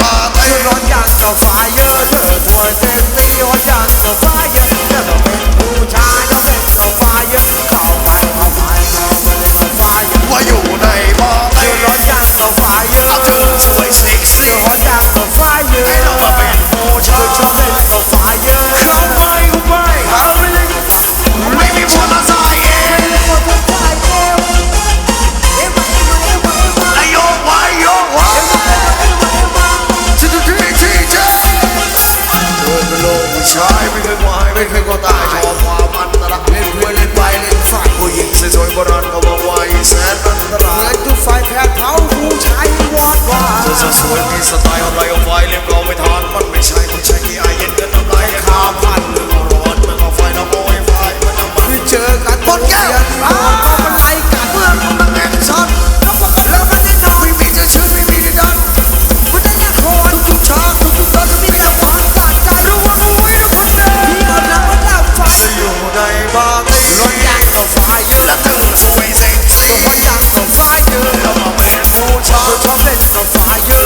พาไปร้อนกังกับไฟเยอะเธอเธอเต้น ไม่เคยก็ตายชอบความมันตรักเล่นด้วยเล่นไปเล่นไฟผู้หญิงสวยๆโบราณก็าบอกว่าอีแสนอันตรายเงินทุกฝ่ายแพ้เขาผู้ชายวอดวายสวยสวยมีสไตล์อะไรเอาไฟเรียบร้อยไม่ทานมันไม่ใช่คนใช้ที่ไอเย็นกันน้ำลายข้าพันมันก็ร้อนมันก็ไฟน้ำโอยไฟมันน้ไม่เจอกันคนแก้ว Fire, love my future, the trumpet's on fire.